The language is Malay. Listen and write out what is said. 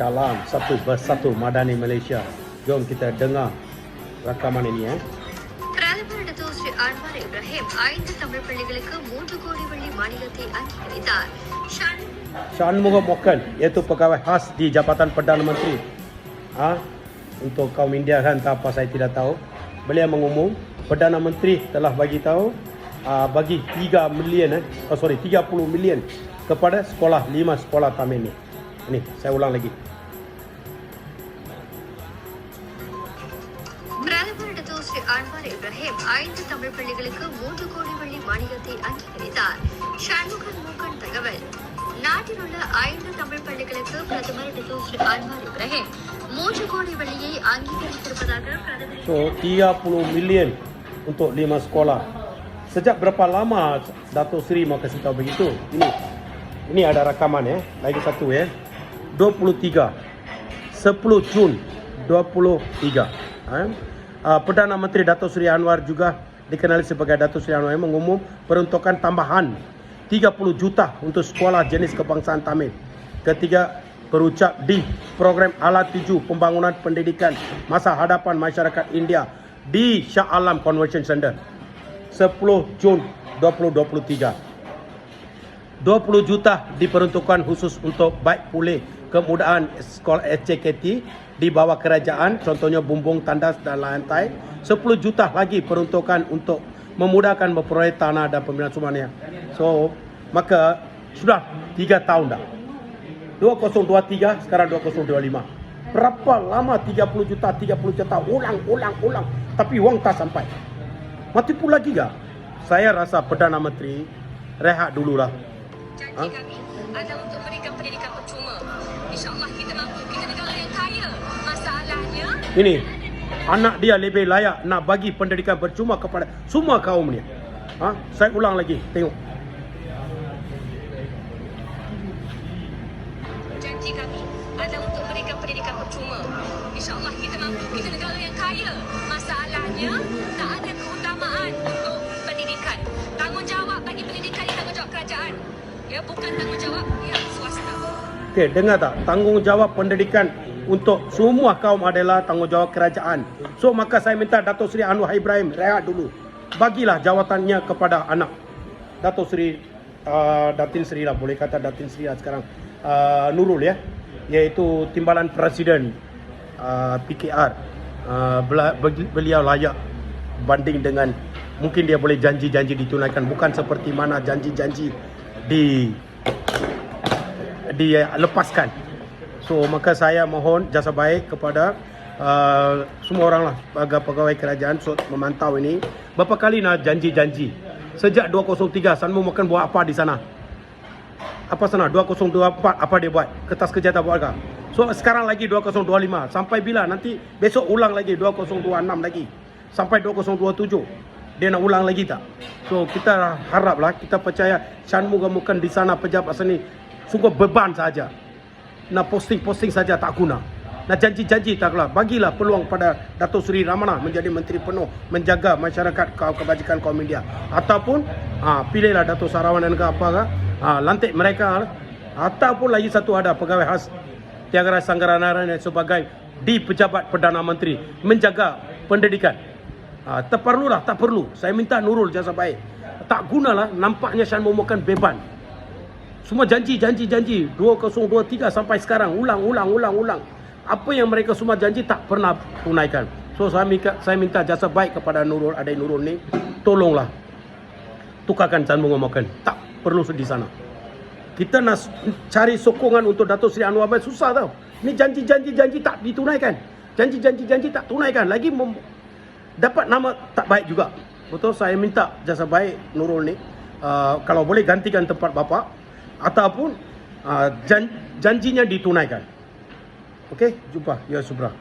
Salam satu bersatu Madani Malaysia. Jom kita dengar rakaman ini eh. பிரதமர் இடது Sri Anwar Ibrahim ஐந்து தமிழ் பள்ளிகளுக்கு மூன்று கோடி வெள்ளி மானியத்தை அங்கீகரித்தார் ஷன் Shanmugam Mokan iaitu pegawai khas di Jabatan Perdana Menteri. Ha? Untuk kaum India kan tak apa saya tidak tahu. Beliau mengumum Perdana Menteri telah bagi tahu uh, bagi 3 million eh. Oh sorry 30 million kepada sekolah 5 sekolah taman ini. Ini saya ulang lagi. பிரதமர் இடது Sri Anwar Ibrahim ஐந்து தமிழ் பள்ளிகளுக்கு மூன்று கோடி வெள்ளி மானியத்தை அங்கீகரித்தார் ஷண்முகன் மூக்கன் தகவல் நாட்டில் உள்ள ஐந்து தமிழ் பள்ளிகளுக்கு பிரதமர் இடது ஸ்ரீ அன்வார் இப்ராஹிம் மூன்று கோடி வெள்ளியை அங்கீகரித்திருப்பதாக பிரதமர் So 30 million untuk 5 sekolah. Sejak berapa lama Dato Sri mau kasih tahu begitu? Ini ini ada rakaman ya. Lagi satu ya. 23 10 Jun 23. Ha? Uh, Perdana Menteri Dato Sri Anwar juga dikenali sebagai Dato Sri Anwar yang mengumum peruntukan tambahan 30 juta untuk sekolah jenis kebangsaan Tamil. Ketiga berucap di program alat tuju pembangunan pendidikan masa hadapan masyarakat India di Shah Alam Convention Center 10 Jun 2023. 20 juta diperuntukkan khusus untuk baik pulih kemudahan sekolah SCKT di bawah kerajaan contohnya bumbung tandas dan lantai 10 juta lagi peruntukan untuk memudahkan memperoleh tanah dan pembinaan semuanya so maka sudah 3 tahun dah. 2023 sekarang 2025 berapa lama 30 juta 30 juta ulang ulang ulang tapi wang tak sampai? Mati pula lagi gak saya rasa Perdana Menteri rehat dululah. Janji kami adalah untuk berikan pendidikan percuma. InsyaAllah Ini anak dia lebih layak nak bagi pendidikan percuma kepada semua kaum ni. Ha? Saya ulang lagi, tengok. janji kami adalah untuk berikan pendidikan percuma. InsyaAllah kita mampu. Kita negara yang kaya. Masalahnya, tak ada keutamaan untuk pendidikan. Tanggungjawab bagi pendidikan ini tanggungjawab kerajaan. Ya, bukan tanggungjawab ya, swasta. Okey, dengar tak? Tanggungjawab pendidikan untuk semua kaum adalah tanggungjawab kerajaan. So maka saya minta Dato Sri Anwar Ibrahim rehat dulu. Bagilah jawatannya kepada anak. Dato Sri uh, Datin Sri lah boleh kata Datin Sri lah sekarang uh, Nurul ya. Iaitu timbalan presiden uh, PKR. Uh, beliau layak banding dengan mungkin dia boleh janji-janji ditunaikan bukan seperti mana janji-janji di dilepaskan. So maka saya mohon jasa baik kepada uh, semua orang lah pegawai, kerajaan so, memantau ini. Berapa kali nak janji-janji? Sejak 203 Sanmu makan buat apa di sana? Apa sana 2024 apa dia buat? Kertas kerja tak buat ke? So sekarang lagi 2025 sampai bila nanti besok ulang lagi 2026 lagi sampai 2027 dia nak ulang lagi tak? So kita haraplah kita percaya Chan Mugamukan di sana pejabat seni sungguh beban saja. Nak posting-posting saja tak guna. Nak janji-janji taklah. Bagilah peluang pada Dato Seri Ramana menjadi menteri penuh menjaga masyarakat kaum kebajikan kaum India. Ataupun ha, pilihlah Dato Sarawan dan ke apa ke, ha, lantik mereka lah. Ataupun lagi satu ada pegawai khas Tiagara Sanggaranaran sebagai di pejabat Perdana Menteri menjaga pendidikan. Ha, tak perlulah, tak perlu. Saya minta Nurul jasa baik. Tak gunalah nampaknya Shan Momokan beban. Semua janji, janji, janji. 2023 sampai sekarang. Ulang, ulang, ulang, ulang. Apa yang mereka semua janji tak pernah tunaikan. So saya minta, saya minta jasa baik kepada Nurul, Adai Nurul ni. Tolonglah. Tukarkan Chan Momokan. Tak perlu di sana. Kita nak cari sokongan untuk Dato' Seri Anwar Ibrahim susah tau. Ni janji-janji-janji tak ditunaikan. Janji-janji-janji tak tunaikan. Lagi mem- dapat nama tak baik juga. Betul saya minta jasa baik Nurul ni uh, kalau boleh gantikan tempat bapa ataupun uh, jan- janjinya ditunaikan. Okey, jumpa ya Subra.